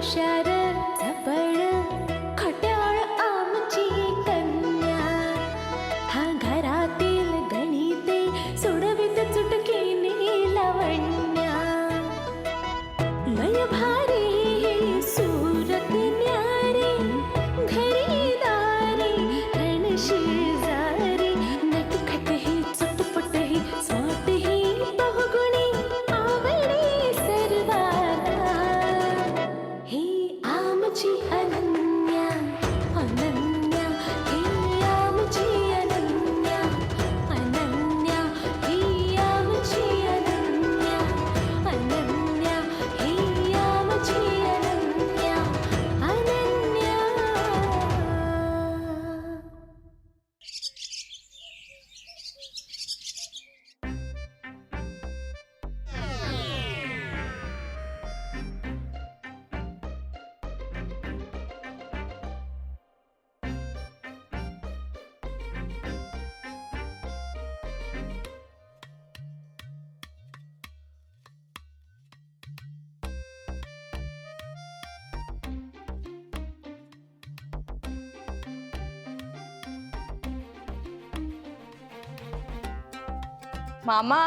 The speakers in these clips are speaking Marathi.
shadow. मामा.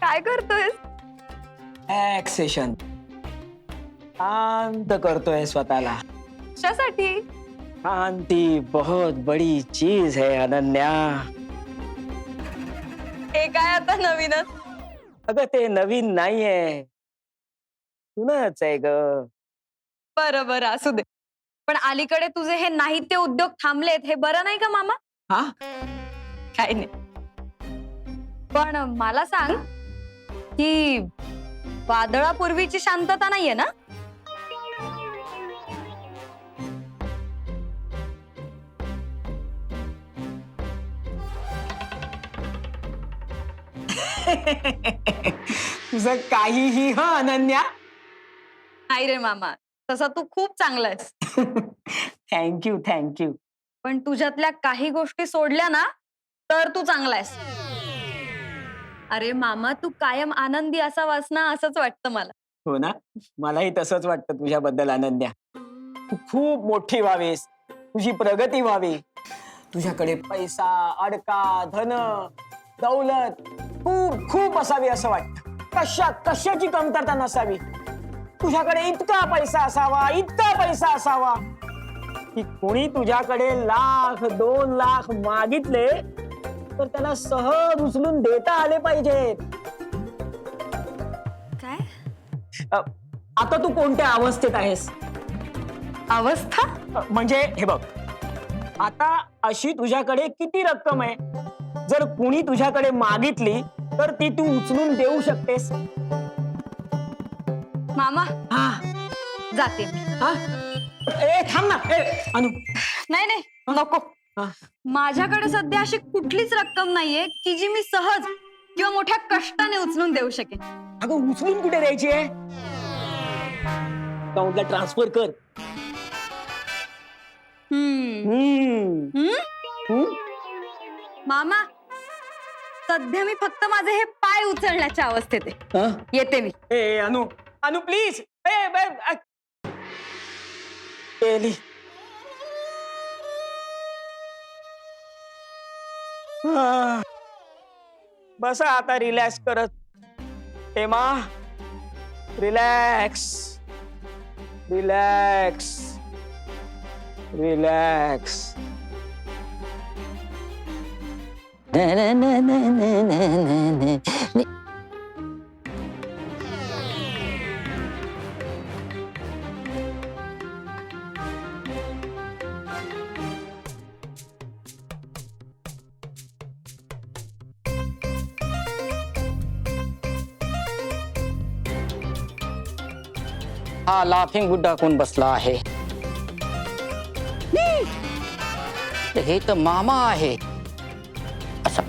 काय करतोय ऍक्सेशन शांत करतोय स्वतःला. कशासाठी? शांति बहुत बड़ी चीज है अनन्या. हे काय आता नवीनच? अगं ते नवीन नाहीये. जुनच आहे ग. बरं बरं असू दे. पण अलीकडे तुझे हे नाही ते उद्योग थांबलेत. हे बरं नाही का मामा? हा? काही नाही. पण मला सांग की वादळापूर्वीची शांतता नाहीये ना? तुझं काहीही ह अनन्या? नाही रे मामा तसा तू खूप चांगला आहेस. थँक्यू थँक्यू पण तुझ्यातल्या काही गोष्टी सोडल्या ना तर तू चांगला आहेस. अरे मामा तू कायम आनंदी असावास ना असंच वाटतं मला. हो ना? मलाही तसंच वाटतं तुझ्याबद्दल आनंद्या. तू खूप मोठी व्हावीस. तुझी प्रगती व्हावी. तुझ्याकडे पैसा अडका धन दौलत खूप खूप असावी असं वाटतं. कशा कशाची कमतरता नसावी? तुझ्याकडे इतका पैसा असावा इतका पैसा असावा की कोणी तुझ्याकडे लाख दोन लाख मागितले तर त्याला सहज उचलून देता आले पाहिजेत. काय? अ, आता तू कोणत्या अवस्थेत आहेस? अवस्था? अ, म्हणजे हे बघ आता अशी तुझ्याकडे किती रक्कम आहे? जर कुणी तुझ्याकडे मागितली तर ती तू उचलून देऊ शकतेस. मामा? हा. जाते मी. हा? ए थांब ना. ए अनु. नाही नाही. नको. माझ्याकडे सध्या अशी कुठलीच रक्कम नाहीये की जी मी सहज किंवा मोठ्या कष्टाने उचलून देऊ शकेन अगं उचलून कुठे द्यायची आहे अकाउंटला ट्रान्सफर कर हम्म. हम्म. हम्म? हम्म? मामा सध्या मी फक्त माझे हे पाय उचलण्याच्या अवस्थेत आहे हा? येते मी ए अनु अनु प्लीज ए बे, अ- गेली हा. बसा आता रिलॅक्स करत हेमा रिलॅक्स रिलॅक्स रिलॅक्स हा लाफिंग बुड्ढा कोण बसला आहे हे तर मामा आहे असं.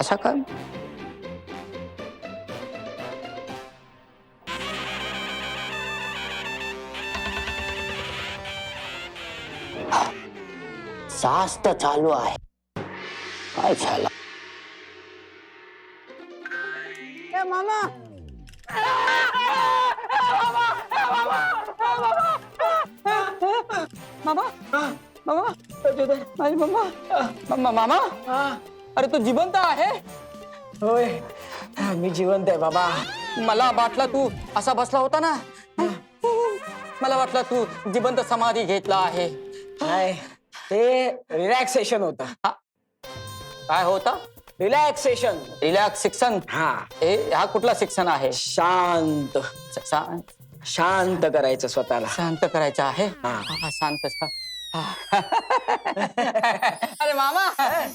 असा का जास्त चालू आहे. काय झालं? मामा! मामा! मामा! माझी मम्मा मम्मा मामा! अरे तू जिवंत आहे? होय. मी जिवंत आहे बाबा. मला वाटला तू असा बसला होता ना? मला वाटलं तू जिवंत समाधी घेतला आहे. काय? ते रिलॅक्सेशन होत. काय होता? रिलॅक्सेशन रिलॅक्स शिक्षण हा ए हा कुठला शिक्षण आहे? शांत. शा- शांत. करायचं स्वतःला. शांत करायचं आहे? हा. हा, शांत हा. अरे मामा!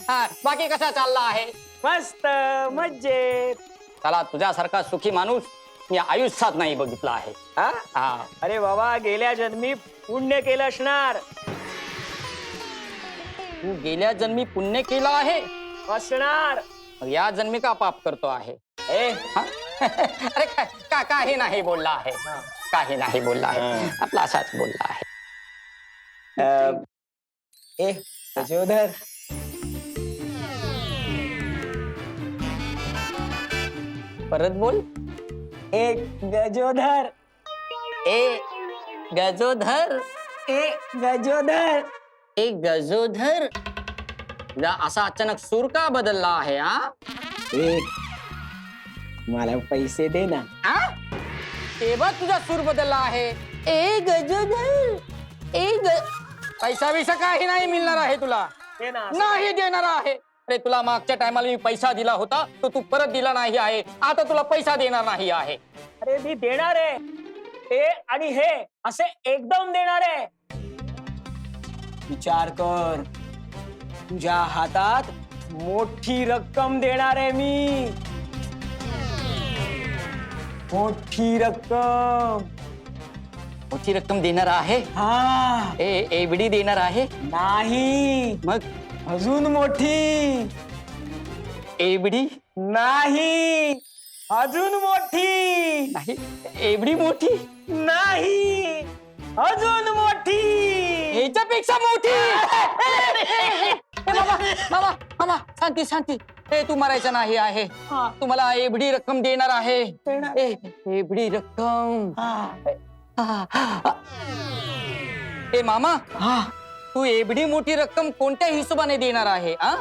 हा, बाकी कसा चालला आहे? मस्त मज्जेत चला तुझ्यासारखा सुखी माणूस मी आयुष्यात नाही बघितला आहे. हा? हा. अरे बाबा गेल्या जन्मी पुण्य केलं असणार. तू गेल्या जन्मी पुण्य केलं आहे? असणार. मग या जन्मी का पाप करतो आहे? ए हा? अरे काय का काही नाही बोलला आहे. काही नाही बोलला आहे. आपला असाच बोलला आहे. अं, ए यशोधर परत बोल. ए गजोधर ए गजोधर ए गजोधर ए गजोधर. तुझा असा अचानक सूर का बदलला आहे हा? ए मला पैसे दे ना. आ? तेव्हा तुझा सूर बदलला आहे. ए गजोधर ए ग पैसा बिसा काही नाही मिळणार आहे तुला. नाही देणार आहे. अरे तुला मागच्या टायमाला मी पैसा दिला होता तो तू परत दिला नाही आहे. आता तुला पैसा देणार नाही आहे. अरे मी देणार आहे. हे आणि हे असे एकदम देणार आहे. विचार कर. तुझ्या हातात मोठी रक्कम देणार आहे मी. मोठी रक्कम. मोठी रक्कम देणार आहे? हा. ए एवढी देणार आहे? नाही. मग? अजून मोठी. एवढी? नाही. अजून मोठी. नाही? एवढी मोठी? नाही. अजून मोठी! याच्यापेक्षा मोठी! ए, मामा मामा मामा शांती शांती. ए तू मरायचं नाही आहे. तुम्हाला एवढी रक्कम देणार आहे. देणार. ए, एवढी रक्कम. ए मामा तू एवढी मोठी रक्कम कोणत्या हिशोबाने देणार आहे आ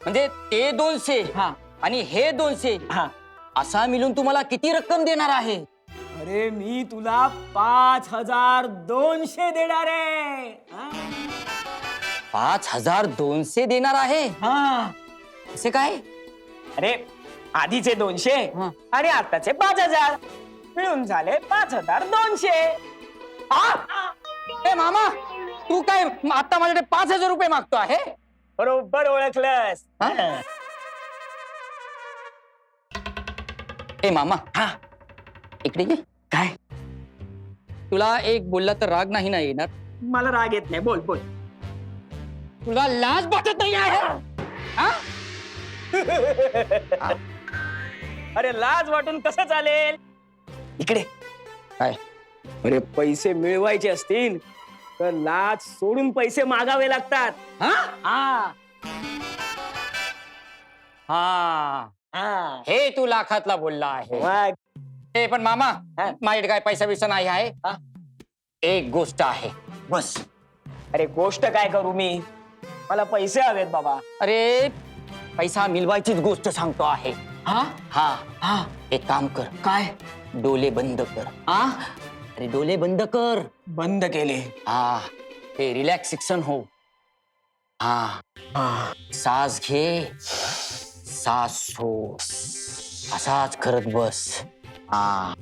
म्हणजे ते दोनशे हा. आणि हे दोनशे हा. असा मिळून तुम्हाला किती रक्कम देणार आहे? अरे मी तुला पाच हजार दोनशे देणार आहे. हा? पाच हजार दोनशे देणार आहे? हा. असे काय? अरे आधीचे दोनशे हा. आणि आताचे पाच हजार. मिळून झाले पाच हजार दोनशे. आ? ए मामा तू काय आता माझ्याकडे पाच हजार रुपये मागतो आहे? बरोबर ओळखलंस. हा? ए मामा. हा. इकडे ये. काय? तुला एक बोलला तर राग नाही ना येणार? मला राग येत नाही. बोल बोल. तुला लाज वाटत नाही आहे? हा? अरे लाज वाटून कसं चालेल? इकडे. काय? अरे पैसे मिळवायचे असतील तर लाज सोडून पैसे मागावे लागतात. हा? हा. हा. हा. हे तू लाखातला बोलला आहे. मग ए पण मामा हा? माझ्याकडे काय पैसा बिसा नाही आहे? हा? एक गोष्ट आहे. बस. अरे गोष्ट काय करू मी? मला पैसे हवेत बाबा. अरे पैसा मिळवायचीच गोष्ट सांगतो आहे. हा? हा. हा. एक काम कर. काय? डोले बंद कर. हा अरे डोले बंद कर. बंद केले. हा. ते रिलॅक्सेशन हो. हा. हा. सास घे. सास सोड असाच करत बस. हा.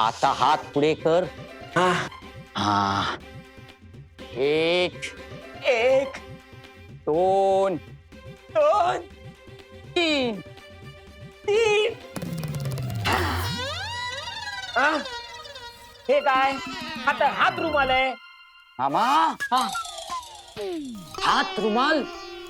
आता हात पुढे कर. हा. हा. एक. एक. दोन. दोन. तीन. तीन. हा? हे काय? हात हात रुमाल आहे. मामा. हा. हात रुमाल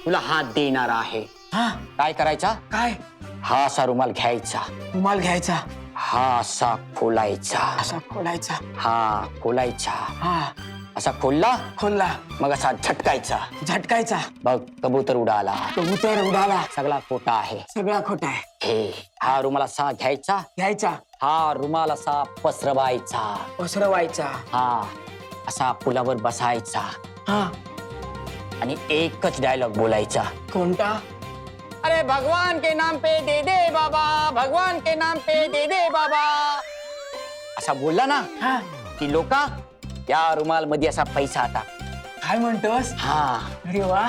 तुला हात देणार आहे. हा. काय करायचा? काय? हा असा रुमाल घ्यायचा. रुमाल घ्यायचा. हा असा खोलायचा. असा खोलायचा. हा खोलायचा. हा. असा खोलला? खोलला. मग असा झटकायचा. झटकायचा. बघ कबूतर उडाला. कबूतर उडाला. सगळा खोटा आहे. सगळा खोटा आहे. हे हा रुमाल असा घ्यायचा? घ्यायचा. हा रुमाल असा पसरवायचा. पसरवायचा. हा असा पुलावर बसायचा. हा. आणि एकच डायलॉग बोलायचा. कोणता? अरे भगवान के नाम पे दे दे बाबा भगवान के नाम पे दे दे बाबा। असा बोलला ना की लोका या रुमाल मध्ये असा पैसा आता. काय म्हणतोस? हा. अरे वा.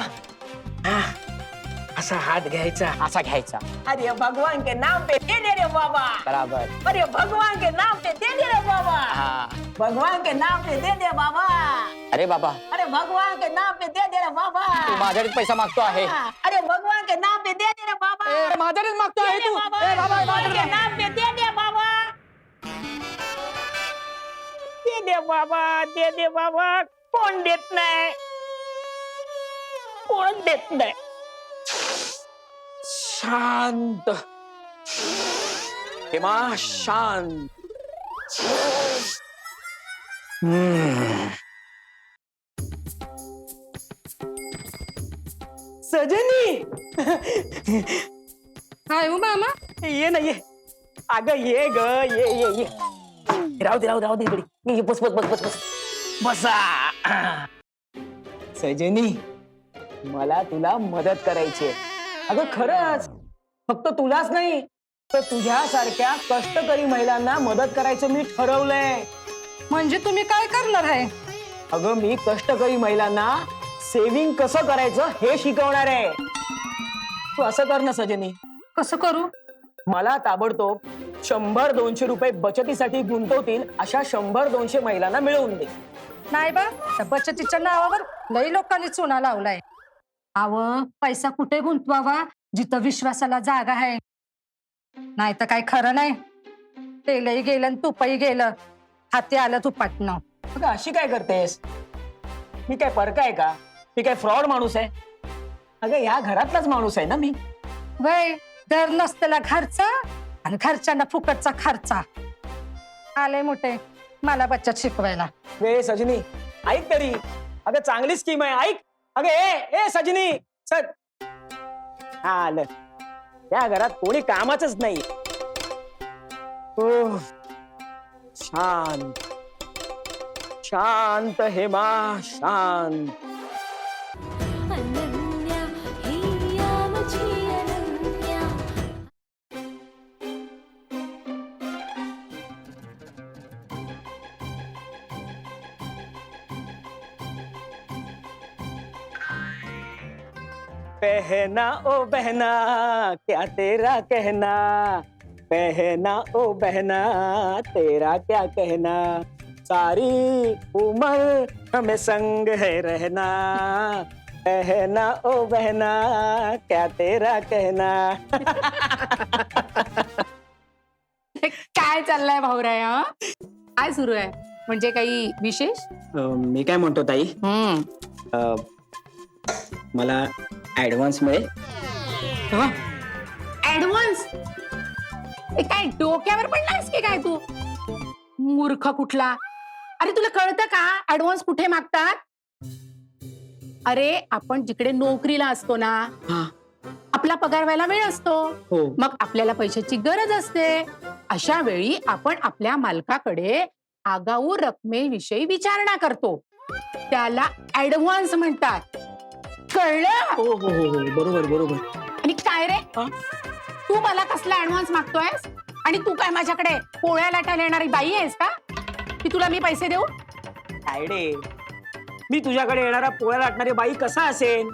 असा हात घ्यायचा. असा घ्यायचा. अरे भगवान के नाम पे दे दे रे बाबा. बराबर. अरे भगवान के नाम पे दे दे रे बाबा. हा. भगवान के नाम पे दे दे बाबा. अरे बाबा. अरे भगवान के नाम पे दे दे रे बाबा. तू माझ्याकडेच पैसा मागतो आहे. अरे भगवान के नाम पे दे दे रे बाबा. ए, माझ्याकडेच मागतो आहे दे तू. बाबा, ए, बाबा, भगवान माझ्याकडे के नाम पे दे दे बाबा. दे दे बाबा दे दे बाबा. कोण देत नाही? कोण देत नाही? शांत. हेमा शांत. सजनी! काय हो मामा. ये ना ये. अगं ये ग ये ये ये. राहू दे राहू दे राहू दे इकडे. ये, बस बस बस बस बस. बसा. सजनी मला तुला मदत करायची. अगं खरंच फक्त तुलाच नाही तर तुझ्यासारख्या कष्टकरी महिलांना मदत करायचं मी ठरवलंय. म्हणजे तुम्ही काय करणार आहे? अगं मी कष्टकरी महिलांना सेविंग कसं करायचं हे शिकवणार आहे. तू असं कर ना सजनी. कसं करू? मला ताबडतोब शंभर दोनशे रुपये बचतीसाठी गुंतवतील अशा शंभर दोनशे महिलांना मिळवून दे. नाही बा त्या बचतीच्या नावावर लई लोकांनी चुना लावलाय. आव पैसा कुठे गुंतवावा? जिथं विश्वासाला जागा आहे. नाही तर काय खरं नाही. तेलही गेलं आणि तुपही गेलं. हाती आलं तुपाटनं अगं अशी काय करतेस? मी काय परका आहे का? मी काय फ्रॉड माणूस आहे? अगं या घरातलाच माणूस आहे ना मी. वय घर नसतेला घरचा आणि घरच्यांना फुकटचा खर्चा. आले मोठे मला बचत शिकवायला. वे सजनी ऐक तरी. अगं चांगली स्कीम आहे ऐक. अगं ए ए सजनी सर हा आलं. त्या घरात कोणी कामाच नाही ओह, शांत. शांत हेमा शांत. पहना ओ बहना क्या तेरा कहना? पहना ओ बहना तेरा क्या कहना? सारी उम्र हमें संग है रहना। पहना ओ बहना क्या तेरा कहना? काय चाललंय भाऊराय हं? काय सुरू आहे? म्हणजे काही विशेष? मी काय म्हणतो ताई? अ, मला ऍडव्हान्स मिळेल ऍडव्हान्स? काय डोक्यावर पडलास की काय तू? मूर्ख कुठला? अरे तुला कळतं का? ऍडव्हान्स कुठे मागतात? अरे आपण जिकडे नोकरीला असतो ना हा. आपला पगार व्हायला वेळ असतो. हो. मग आपल्याला पैशाची गरज असते. अशा वेळी आपण आपल्या मालकाकडे आगाऊ रकमेविषयी विचारणा करतो. त्याला ऍडव्हान्स म्हणतात. कळलं? हो हो हो हो. बरोबर बरोबर. आणि काय रे? हा? तू मला कसला ऍडव्हान्स मागतोयस? आणि तू काय माझ्याकडे पोळ्या लाटायला येणारी बाई आहेस का? की तुला मी पैसे देऊ? तायडे मी तुझ्याकडे येणारा पोळ्या लाटणारी बाई कसा असेल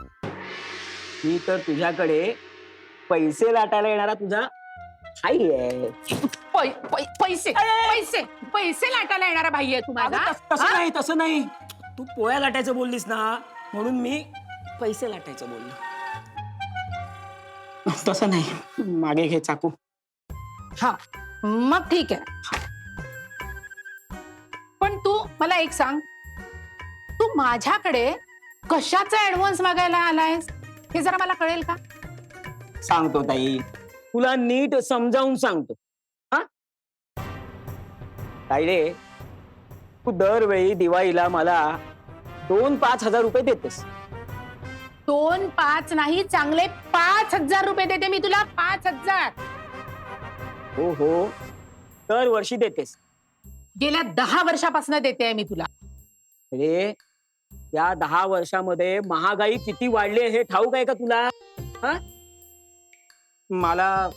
मी तर तुझ्याकडे पैसे लाटायला येणारा तुझा आई आहे. पै- पै- पैसे पैसे पैसे लाटायला येणारा बाई आहे तू अगं, माझा. तस- तसं हा? नाही तसं नाही. तू पोळ्या लाटायचं बोललीस ना म्हणून मी पैसे लाटायचं बोललो तसं नाही. मागे घे चाकू. हा मग ठीक आहे. पण तू मला एक सांग. तू माझ्याकडे कशाचा ऍडव्हान्स मागायला आलायस? हे जरा मला कळेल का? सांगतो ताई. तुला नीट समजावून सांगतो. हा? ताई रे तू दरवेळी दिवाळीला मला दोन पाच हजार रुपये देतेस. दोन पाच नाही चांगले पाच हजार रुपये देते मी तुला पाच हजार. हो हो. दर वर्षी देतेस. गेल्या दहा वर्षापासून देते मी तुला. अरे या दहा वर्षामध्ये महागाई किती वाढली आहे हे ठाऊक आहे का तुला? हा? मला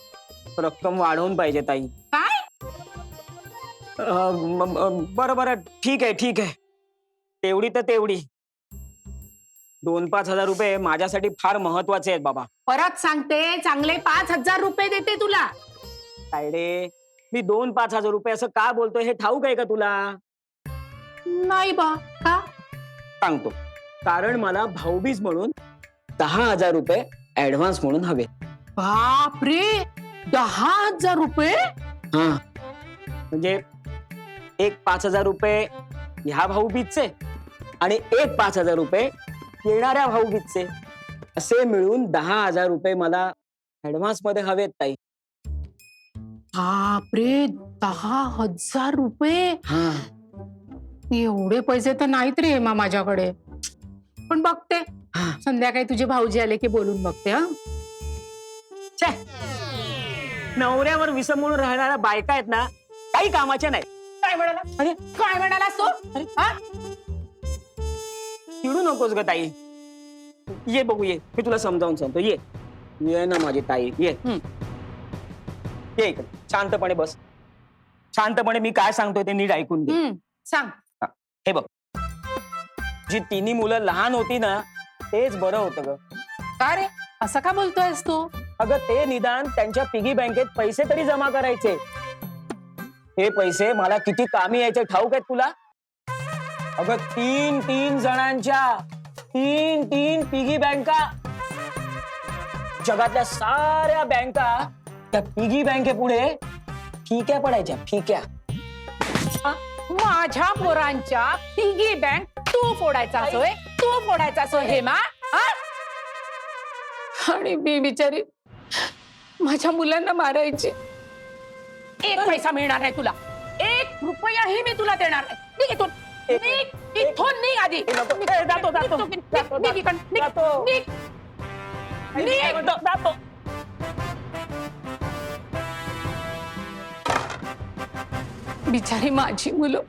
रक्कम वाढवून पाहिजे ताई. काय? अं, म- म- बरं बरं. ठीक आहे ठीक आहे. तेवढी तर तेवढी. दोन पाच हजार रुपये माझ्यासाठी फार महत्त्वाचे आहेत बाबा. परत सांगते चांगले पाच हजार रुपये देते तुला. तायडे मी दोन पाच हजार रुपये असं का बोलतोय हे ठाऊक आहे का तुला? नाही बा का? सांगतो. कारण मला भाऊबीज म्हणून दहा हजार रुपये ऍडव्हान्स म्हणून हवे. बापरे दहा हजार रुपये? हा. म्हणजे एक पाच हजार रुपये ह्या भाऊबीजचे आणि एक पाच हजार रुपये येणाऱ्या भाऊबीजचे. असे मिळून दहा हजार रुपये मला ऍडव्हान्समध्ये हवेत ताई. बापरे! दहा हजार रुपये? हा. एवढे पैसे तर नाहीत रे हेमा माझ्याकडे. पण बघते. हा. संध्याकाळी तुझे भाऊजी आले की बोलून बघते हा. छे! नवऱ्यावर विसंबून राहणाऱ्या बायका आहेत ना काही कामाच्या नाही काय म्हणाला? अरे! काय म्हणाला तो? अरे! हा? चिडू नकोस ग ताई. ये बघू ये. मी तुला समजावून सांगतो. ये. ये ना माझी ताई. ये. ये इकडे. शांतपणे बस. शांतपणे मी काय सांगतोय ते नीट ऐकून घे. हम्म, सांग. हे बघ. जी तिन्ही मुलं लहान होती ना तेच बरं होतं ग. का रे? असं का बोलतोयस तू? अगं ते निदान त्यांच्या पिगी बँकेत पैसे तरी जमा करायचे. हे पैसे मला किती कामी यायचे ठाऊक आहेत तुला? अगं तीन तीन जणांच्या तीन तीन पिगी बँका. जगातल्या साऱ्या बँका त्या पिगी बँकेपुढे फिक्या पडायच्या फिक्या. माझ्या पोरांच्या पिगी बँक तू फोडायचा असोय तू फोडायचा असो हेमा हा? आणि मी बिचारी माझ्या मुलांना मारायची. एक पैसा मिळणार नाही तुला. एक रुपयाही मी तुला देणार नाही. निघ इथून एक निघ इथून निघ आधी ए, नको. निघ, ए, जातो, जातो. निघ, निघ, जातो, निघ इकडं, निघ, जातो. निघ. निघ. जातो. बिचारी माझी मुलं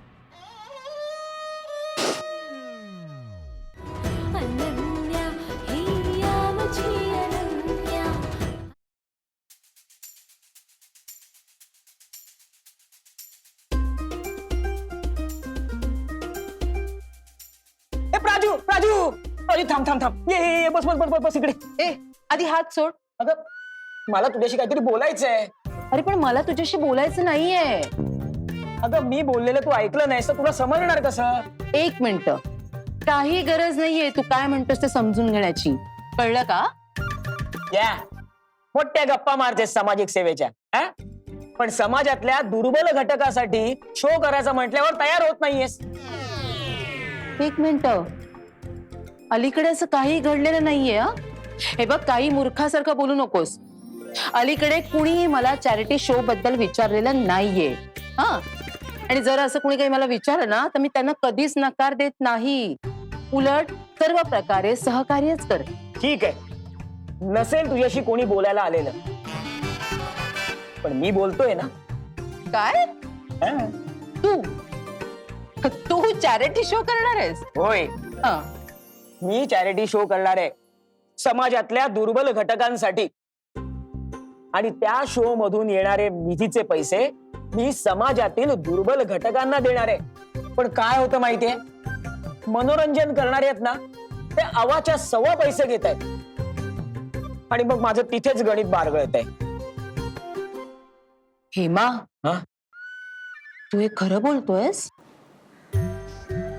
बस बस बस बस बस इकडे. ए आधी हात सोड. अगं मला तुझ्याशी काहीतरी बोलायचंय. अरे पण मला तुझ्याशी बोलायचं नाहीये. अगं मी बोललेलं तू ऐकलं नाहीस तर तुला समजणार कसं? एक मिनिट. काही गरज नाहीये तू काय म्हणतोस ते समजून घेण्याची. कळलं का? या. मोठ्या गप्पा मारतेस सामाजिक सेवेच्या हा? पण समाजातल्या दुर्बल घटकासाठी शो करायचा म्हटल्यावर तयार होत नाहीयेस. एक मिनिट. अलीकडे असं काही घडलेलं नाहीये हं? हे बघ काही मूर्खासारखं बोलू नकोस. अलीकडे कुणीही मला चॅरिटी शो बद्दल विचारलेलं नाहीये हा? आणि जर असं कुणी काही मला विचारलं ना तर मी त्यांना कधीच नकार देत नाही. उलट सर्व प्रकारे सहकार्यच कर ठीक आहे. नसेल तुझ्याशी कोणी बोलायला आलेलं. पण मी बोलतोय ना. काय? हा? तू? तू चॅरिटी शो करणार आहेस? होय. हं. मी चॅरिटी शो करणार आहे. समाजातल्या दुर्बल घटकांसाठी. आणि त्या शो मधून येणारे निधीचे पैसे मी समाजातील दुर्बल घटकांना देणार आहे. पण काय होतं माहितीये? मनोरंजन करणारे आहेत ना ते अवाच्या सव्वा पैसे घेत आहेत. आणि मग माझं तिथेच गणित बारगळत आहे हेमा? हं? तू हे खरं बोलतोयस?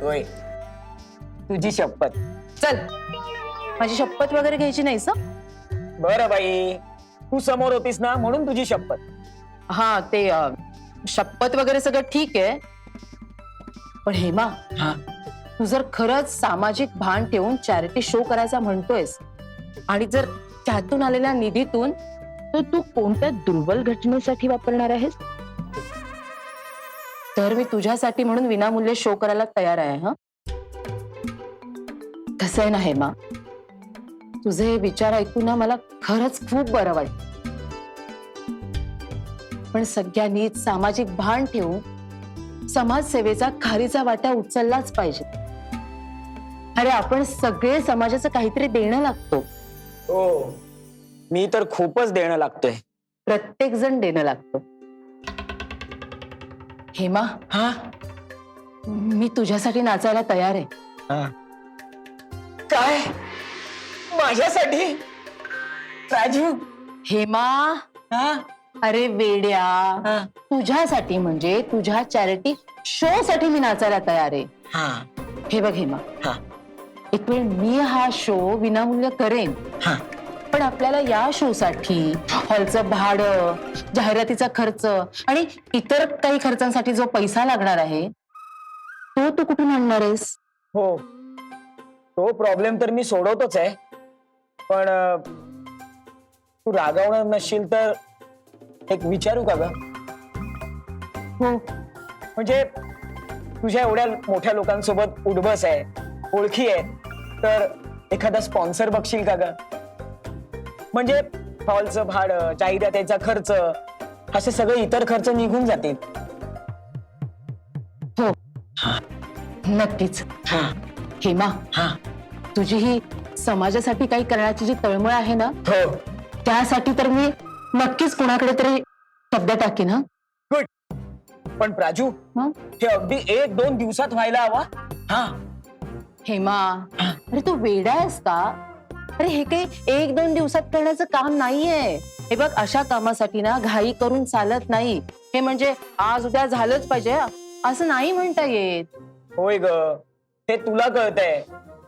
होय. तुझी शपथ. चल. माझी शपथ वगैरे घ्यायची नाहीस हं? बरं बाई. तू समोर होतीस ना म्हणून तुझी शपथ. हा ते अं, शपथ वगैरे सगळं ठीक आहे. पण हेमा हा. तू जर खरंच सामाजिक भान ठेवून चॅरिटी शो करायचा म्हणतोयस आणि जर त्यातून आलेल्या निधीतून तर तू कोणत्या दुर्बल घटनेसाठी वापरणार आहेस? तर मी तुझ्यासाठी म्हणून विनामूल्य शो करायला तयार आहे हा? आहे ना हेमा तुझे हे विचार ऐकून ना मला खरंच खूप बरं वाटत. पण सगळ्यांनी सामाजिक भान ठेवून समाजसेवेचा खारीचा वाटा उचललाच पाहिजे. अरे आपण सगळे समाजाचं काहीतरी देणं लागतो. हो. मी तर खूपच देणं लागतोय. प्रत्येक जण देणं लागतो. हेमा हा? मी तुझ्यासाठी नाचायला तयार आहे. काय? माझ्यासाठी? राजू हेमा. हा? अरे वेड्या. हा. तुझ्यासाठी म्हणजे तुझ्या चॅरिटी शो साठी मी नाचायला तयार आहे. हा. हे बघ हेमा. हा. एक वेळ मी हा शो विनामूल्य करेन. हा. पण आपल्याला या शो साठी हॉलचं भाडं जाहिरातीचा खर्च आणि इतर काही खर्चांसाठी जो पैसा लागणार आहे तो तू कुठून आणणार आहेस? हो. तो प्रॉब्लेम तर मी सोडवतोच आहे. पण अं, तू रागावणार नसशील तर एक विचारू का ग? हो. म्हणजे तुझ्या एवढ्या मोठ्या लोकांसोबत उडबस आहे ओळखी आहे तर एखादा स्पॉन्सर बघशील का ग? म्हणजे हॉलचं भाडं जाहिरातीचा खर्च असे सगळे इतर खर्च निघून जातील. हो. नक्कीच. हा. हेमा हा. तुझी ही समाजासाठी काही करण्याची जी तळमळ आहे ना हो. त्यासाठी तर मी नक्कीच कुणाकडे तरी शब्द टाकीन हा? पण प्राजू मग? हे अगदी एक दोन दिवसात व्हायला हवा. हा. हेमा अरे तू वेडा आहेस का? अरे हे काही एक दोन दिवसात करण्याचं काम नाहीये. हे बघ अशा कामासाठी ना घाई करून चालत नाही. हे म्हणजे आज उद्या झालंच पाहिजे हा. असं नाही म्हणता येत. होय ग. हे तुला कळतंय.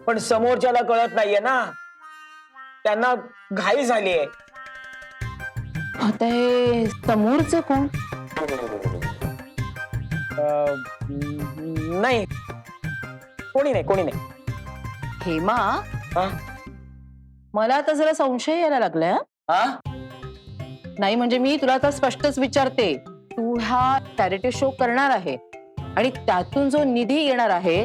पण समोरच्याला कळत नाहीये ना. त्यांना घाई झालीये. आता हे समोरचं कोण? अं, नाही. कोणी नाही कोणी नाही. हेमा? हा? मला आता जरा संशय यायला लागलाय हा. हा? नाही म्हणजे मी तुला आता स्पष्टच विचारते. तू हा चॅरिटी शो करणार आहे. आणि त्यातून जो निधी येणार आहे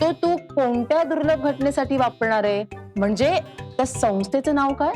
तो तू कोणत्या दुर्लभ घटनेसाठी वापरणार आहे? म्हणजे त्या संस्थेचं नाव काय?